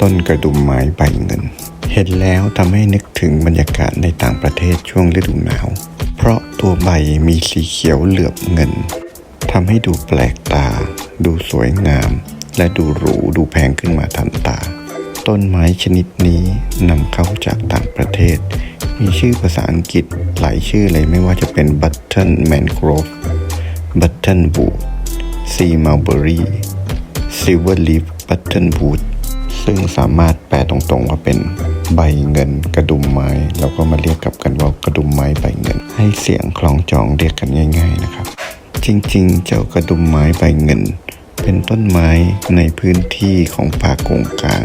ต้นกระดุมไม้ใบเงิน เห็นแล้วทำให้นึกถึงบรรยากาศในต่างประเทศช่วงฤดูหนาว เพราะตัวใบมีสีเขียวเหลือบเงินทำให้ดูแปลกตา ดูสวยงาม และดูหรูดูแพงขึ้นมาทันตา ต้นไม้ชนิดนี้นำเข้าจากต่างประเทศ มีชื่อภาษาอังกฤษหลายชื่อเลยไม่ว่าจะเป็น Button Mangrove Button Wood Sea Mulberry Silver Leaf Button Wood ซึ่งสามารถแปลตรงๆว่าเป็นใบเงินกระดุมไม้เราก็มาเรียกกับกันว่ากระดุมไม้ใบเงิน ให้เสียงคล้องจองเรียกกันง่าย ๆนะครับ จริงๆ เจ้ากระดุมไม้ใบเงิน เป็นต้นไม้ในพื้นที่ของป่ากงกลาง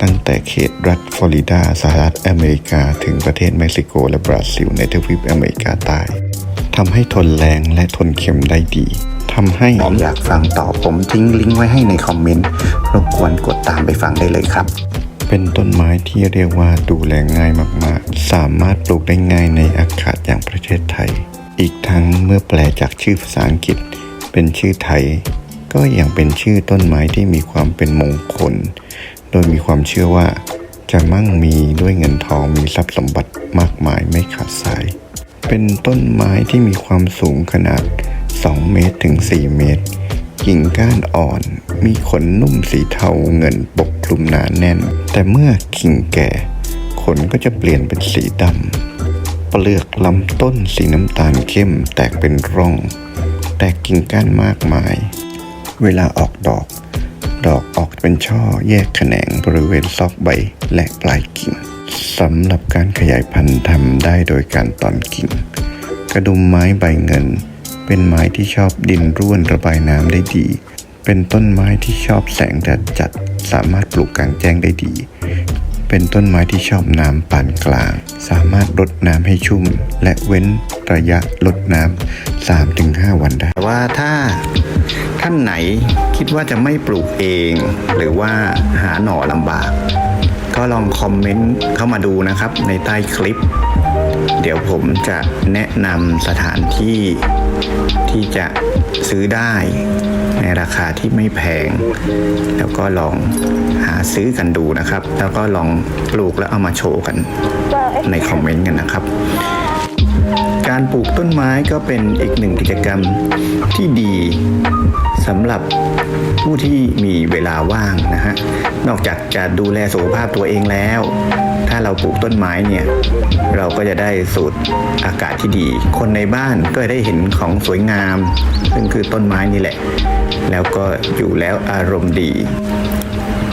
ตั้งแต่เขตรัฐฟลอริดาสหรัฐอเมริกา ถึงประเทศเม็กซิโกและบราซิลในทวีปอเมริกาใต้ทำให้ทนแรงและทนเค็มได้ดีำให้อยากฟังต่อผมทิ้งลิงก์ไว้ให้ในคอมเมนต์รบกวนกดตามไปฟังได้เลยครับ เป็นต้นไม้ที่เรียกว่าดูแลง่ายมากๆ สามารถปลูกได้ง่ายในอากาศอย่างประเทศไทย อีกทั้งเมื่อแปลจากชื่อภาษาอังกฤษ เป็นชื่อไทย ก็ยังเป็นชื่อต้นไม้ที่มีความเป็นมงคล โดยมีความเชื่อว่า จะมั่งมีด้วยเงินทองมีทรัพย์สมบัติมากมายไม่ขาดสาย เป็นต้นไม้ที่มีความสูงขนาด 2 เมตรถึง 4 เมตร กิ่งก้านอ่อน มีขนนุ่มสีเทาเงินปกคลุมหนาแน่น แต่เมื่อกิ่งแก่ ขนก็จะเปลี่ยนเป็นสีดำเปลือกลำต้นสีน้ำตาลเข้มแตกเป็นร่อง แตกกิ่งก้านมากมาย เวลาออกดอก ดอกออกเป็นช่อแยกแขนงบริเวณซอกใบและปลายกิ่งสำหรับการขยายพันธุ์ทำได้โดยการตอนกิ่ง กระดุมไม้ใบเงิน เป็นไม้ที่ชอบดินร่วนระบายน้ำได้ดี เป็นต้นไม้ที่ชอบแสงแดดจัดสามารถปลูกกลางแจ้งได้ดี เป็นต้นไม้ที่ชอบน้ำปานกลาง สามารถรดน้ำให้ชุ่ม และเว้นระยะลดน้ำ 3-5 วันได้แต่ว่าถ้าท่านไหนคิดว่าจะไม่ปลูกเอง หรือว่าหาหน่อลำบาก ก็ลองคอมเมนต์เข้ามาดูนะครับในใต้คลิป เดี๋ยวผมจะแนะนำสถานที่ ที่จะซื้อได้ในราคาที่ไม่แพง แล้วก็ลองหาซื้อกันดูนะครับ แล้วก็ลองปลูกแล้วเอามาโชว์กันในคอมเมนต์กันนะครับ การปลูกต้นไม้ก็เป็นอีกหนึ่งกิจกรรมที่ดีสำหรับผู้ที่มีเวลาว่างนะฮะ นอกจากจะดูแลสุขภาพตัวเองแล้ว ถ้าเราปลูกต้นไม้เนี่ย เราก็จะได้สูดอากาศที่ดี คนในบ้านก็ได้เห็นของสวยงาม ซึ่งคือต้นไม้นี่แหละ แล้วก็อยู่แล้วอารมณ์ดี